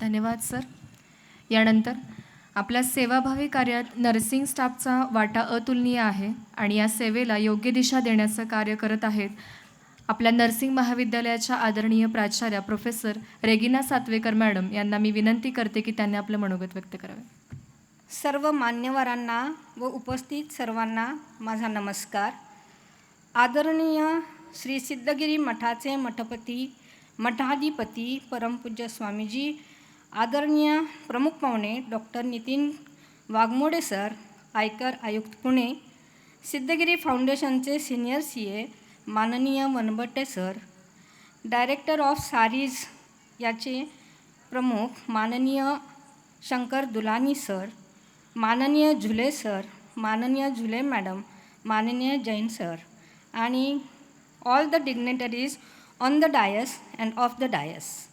धन्यवाद सर. यानंतर आपल्या सेवाभावी कार्यात नर्सिंग स्टाफचा वाटा अतुलनीय आहे आणि या सेवेला योग्य दिशा देण्याचं कार्य करत आहेत आपल्या नर्सिंग महाविद्यालयाच्या आदरणीय प्राचार्या प्रोफेसर रेगिना सातवेकर मॅडम. यांना मी विनंती करते की त्यांनी आपलं मनोगत व्यक्त करावे. सर्व मान्यवरांना व उपस्थित सर्वांना माझा नमस्कार. आदरणीय श्री सिद्धगिरी मठाचे मठपती मठाधिपती परमपूज्य स्वामीजी आदरणीय प्रमुख पाहुणे डॉक्टर नितीन वाघमोडे सर आयकर आयुक्त पुणे सिद्धगिरी फाउंडेशनचे सिनियर सी ए माननीय वनबट्टे सर डायरेक्टर ऑफ सारीज याचे प्रमुख माननीय शंकर दुलानी सर माननीय झुले सर माननीय झुले मॅडम माननीय जैन सर आणि all the dignitaries on the dais and off the dais.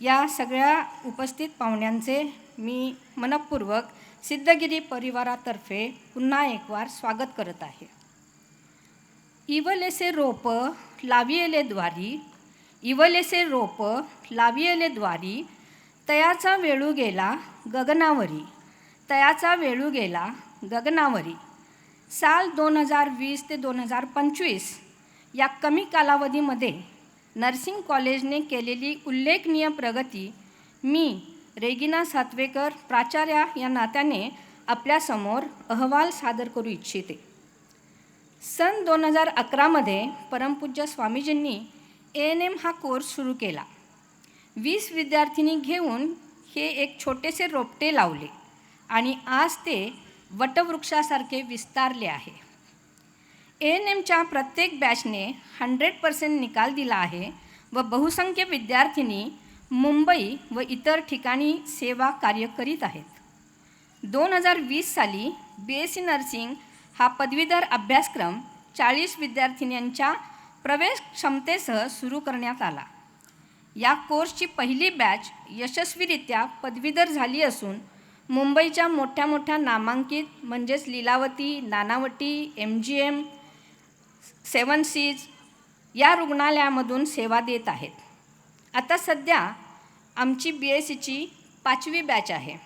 या सगळ्या उपस्थित पाहुण्यांचे मी मनपूर्वक सिद्धगिरी परिवारातर्फे पुन्हा एकवार स्वागत करत आहे. इवलेसे रोप लावियले द्वारी इवलेसे रोप लावियले द्वारी तयाचा वेळू गेला गगनावरी तयाचा वेळू गेला गगनावरी. साल दोन हजार वीस ते दोन हजार पंचवीस या कमी कालावधीमध्ये नर्सिंग कॉलेजने केलेली उल्लेखनीय प्रगती मी रेगिना सातवेकर प्राचार्या या नात्याने आपल्यासमोर अहवाल सादर करू इच्छिते. सन दोन हजार अकरामध्ये परमपूज्य स्वामीजींनी ए एन एम हा कोर्स सुरू केला. वीस विद्यार्थिनी घेऊन हे एक छोटेसे रोपटे लावले आणि आज ते वटवृक्षासारखे विस्तारले आहे. एन एमच्या प्रत्येक बॅचने हंड्रेड पर्सेंट निकाल दिला आहे व बहुसंख्य विद्यार्थिनी मुंबई व इतर ठिकाणी सेवा कार्य करीत आहेत. दोन हजार वीस साली बी एस सी नर्सिंग हा पदवीधर अभ्यासक्रम चाळीस विद्यार्थिन्यांच्या प्रवेश क्षमतेसह सुरू करण्यात आला. या कोर्सची पहिली बॅच यशस्वीरित्या पदवीधर झाली असून मुंबईच्या मोठ्या मोठ्या नामांकित म्हणजेच Lilavati Nanavati M G M seven seize या रुग्णालयामधून सेवा देत आहेत. आता सध्या आमची बी एस सीची पाचवी बॅच आहे.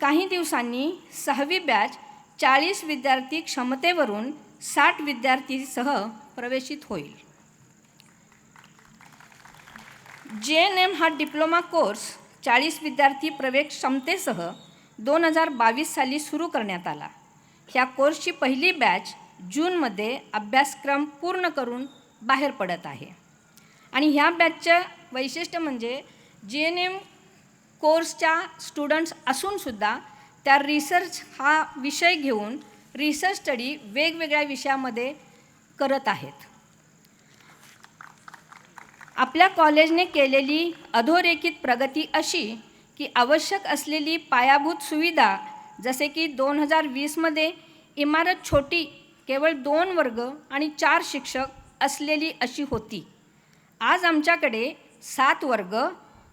काही दिवसांनी सहावी बॅच चाळीस विद्यार्थी क्षमतेवरून साठ विद्यार्थीसह प्रवेशित होईल. जे एन एम हा डिप्लोमा कोर्स चाळीस विद्यार्थी प्रवेश क्षमतेसह दोन हजार बावीस साली सुरू करण्यात आला. ह्या कोर्सची पहिली बॅच जूनमध्ये अभ्यासक्रम पूर्ण करून बाहेर पडत आहे. आणि ह्या बॅचचं वैशिष्ट्य म्हणजे जी एन एम कोर्सच्या स्टुडंट्स असूनसुद्धा त्या रिसर्च हा विषय घेऊन रिसर्च स्टडी वेगवेगळ्या विषयामध्ये करत आहेत. आपल्या कॉलेजने केलेली अधोरेखित प्रगती अशी की आवश्यक असलेली पायाभूत सुविधा जसे की दोन हजार वीसमध्ये इमारत छोटी केवळ दोन वर्ग आणि चार शिक्षक असलेली अशी होती. आज आमच्याकडे सात वर्ग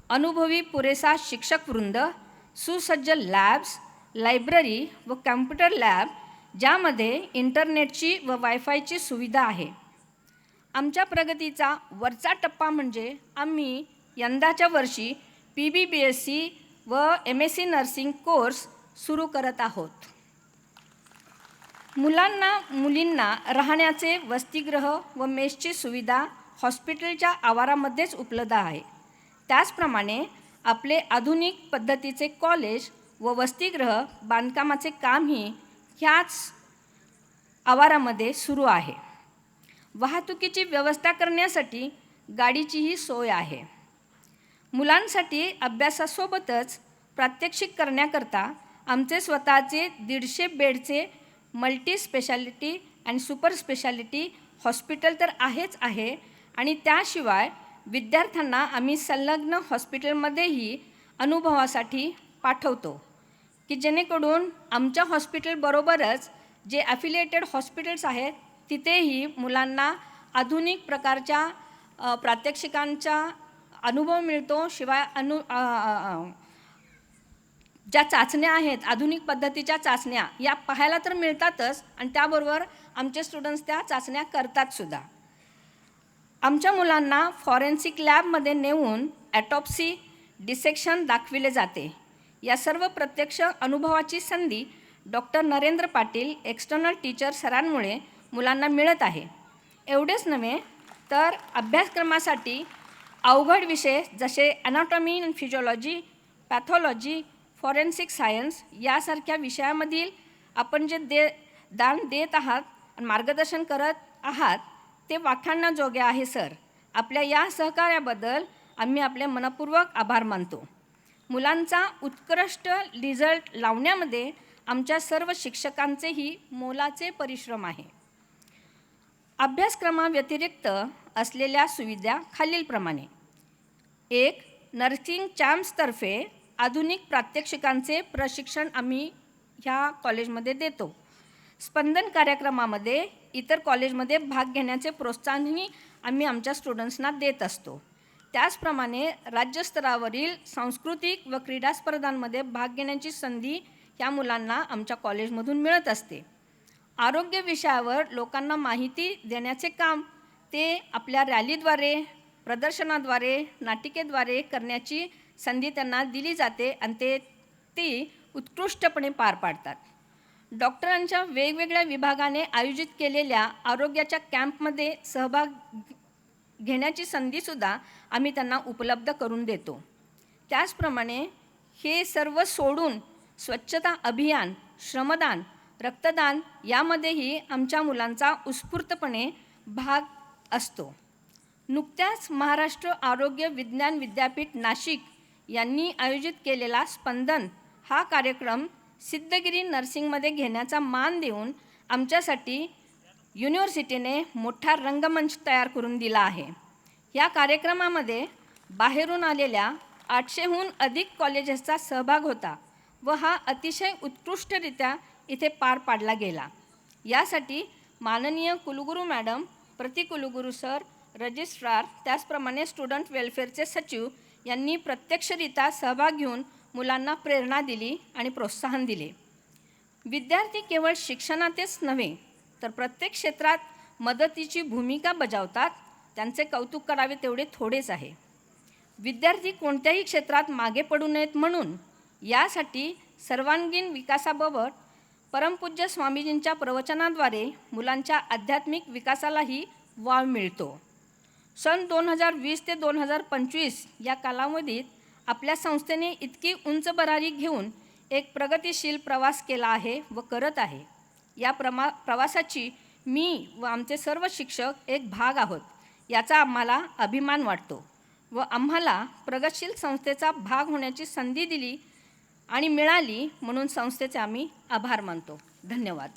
अनुभवी पुरेसा शिक्षकवृंद सुसज्ज लॅब्स लायब्ररी व कॅम्प्युटर लॅब ज्यामध्ये इंटरनेटची व वायफायची सुविधा आहे. आमच्या प्रगतीचा वरचा टप्पा म्हणजे आम्ही यंदाच्या वर्षी P B B S C व M S C nursing course सुरू करत आहोत. मुलांना मुलींना राहण्याचे वसतिगृह व मेसची सुविधा हॉस्पिटलच्या आवारामध्येच उपलब्ध आहे. त्याचप्रमाणे आपले आधुनिक पद्धतीचे कॉलेज व वसतिगृह बांधकामाचे कामही ह्याच आवारामध्ये सुरू आहे. वाहतुकीची व्यवस्था करण्यासाठी गाडीचीही सोय आहे. मुलांसाठी अभ्यासासोबतच प्रात्यक्षिक करण्याकरता आमचे स्वतःचे दीडशे बेडचे multi specialty and super specialty hospital तर आहेच आहे. आणि त्याशिवाय विद्यार्थ्यांना आम्ही संलग्न हॉस्पिटलमध्येही अनुभवासाठी पाठवतो की जेणेकरून आमच्या हॉस्पिटलबरोबरच जे ॲफिलिएटेड हॉस्पिटल्स आहेत तिथेही मुलांना आधुनिक प्रकारच्या प्रात्यक्षिकांचा अनुभव मिळतो. शिवाय अनु आ, आ, आ, ज्या चाचण्या आहेत आधुनिक पद्धतीच्या चाचण्या या पाहायला तर मिळतातच आणि त्याबरोबर आमचे स्टुडंट्स त्या चाचण्या करतात सुद्धा. आमच्या मुलांना फॉरेन्सिक लॅबमध्ये नेऊन ॲटॉप्सी डिसेक्शन दाखविले जाते. या सर्व प्रत्यक्ष अनुभवाची संधी doctor Narendra Patil external teacher सरांमुळे मुलांना मिळत आहे. एवढेच नव्हे तर अभ्यासक्रमासाठी अवघड विषय जसे anatomy and physiology pathology forensic science यासारख्या विषयामधील आपण जे दे दान देत आहात मार्गदर्शन करत आहात ते वाखाणण्याजोगे आहे सर. आपल्या या सहकार्याबद्दल आम्ही आपले मनपूर्वक आभार मानतो. मुलांचा उत्कृष्ट रिझल्ट लावण्यामध्ये आमच्या सर्व शिक्षकांचेही मोलाचे परिश्रम आहे. अभ्यासक्रमाव्यतिरिक्त असलेल्या सुविधा खालीलप्रमाणे. एक नर्सिंग चॅम्प्सतर्फे आधुनिक प्रात्यक्षिकांचे प्रशिक्षण आम्ही ह्या कॉलेजमध्ये देतो. स्पंदन कार्यक्रमामध्ये इतर कॉलेजमध्ये भाग घेण्याचे प्रोत्साहनही आम्ही आमच्या स्टुडंट्सना देत असतो. त्याचप्रमाणे राज्यस्तरावरील सांस्कृतिक व क्रीडा स्पर्धांमध्ये भाग घेण्याची संधी या मुलांना आमच्या कॉलेजमधून मिळत असते. आरोग्य विषयावर लोकांना माहिती देण्याचे काम ते आपल्या रॅलीद्वारे प्रदर्शनाद्वारे नाटिकेद्वारे करण्याची संधी त्यांना दिली जाते आणि ते ती उत्कृष्टपणे पार पाडतात. डॉक्टरांच्या वेगवेगळ्या विभागाने आयोजित केलेल्या आरोग्याच्या कॅम्पमध्ये सहभाग घेण्याची संधीसुद्धा आम्ही त्यांना उपलब्ध करून देतो. त्याचप्रमाणे हे सर्व सोडून स्वच्छता अभियान श्रमदान रक्तदान यामध्येही आमच्या मुलांचा उत्स्फूर्तपणे भाग असतो. नुकत्याच महाराष्ट्र आरोग्य विज्ञान विद्यापीठ नाशिक यांनी आयोजित केलेला स्पंदन हा कार्यक्रम सिद्धगिरी नर्सिंगमध्ये घेण्याचा मान देऊन आमच्यासाठी युनिव्हर्सिटीने मोठा रंगमंच तयार करून दिला आहे. या कार्यक्रमामध्ये बाहेरून आलेल्या आठशेहून अधिक कॉलेजेसचा सहभाग होता व हा अतिशय उत्कृष्टरित्या इथे पार पाडला गेला. यासाठी माननीय कुलगुरू मॅडम प्रतिकुलगुरू सर रजिस्ट्रार त्याचप्रमाणे स्टुडंट वेलफेअरचे सचिव यांनी प्रत्यक्षरित्या सहभाग घेऊन मुलांना प्रेरणा दिली आणि प्रोत्साहन दिले. विद्यार्थी केवळ शिक्षणातच नव्हे तर प्रत्येक क्षेत्रात मदतीची भूमिका बजावतात त्यांचे कौतुक करावे तेवढे थोडेच आहे. विद्यार्थी कोणत्याही क्षेत्रात मागे पडू नयेत म्हणून यासाठी सर्वांगीण विकासाबाबत परमपूज्य स्वामीजींच्या प्रवचनाद्वारे मुलांच्या आध्यात्मिक विकासालाही वाव मिळतो. सन दोन हजार वीस ते दोन हजार पंचवीस या कालावधीत आपल्या संस्थेने इतकी उंच भरारी घेऊन एक प्रगतिशील प्रवास केला आहे व करत आहे. या प्रमा प्रवासाची मी व आमचे सर्व शिक्षक एक भाग आहोत याचा आम्हाला अभिमान वाटतो व आम्हाला प्रगतशील संस्थेचा भाग होण्याची संधी दिली आणि मिळाली म्हणून संस्थेचे आम्ही आभार मानतो. धन्यवाद.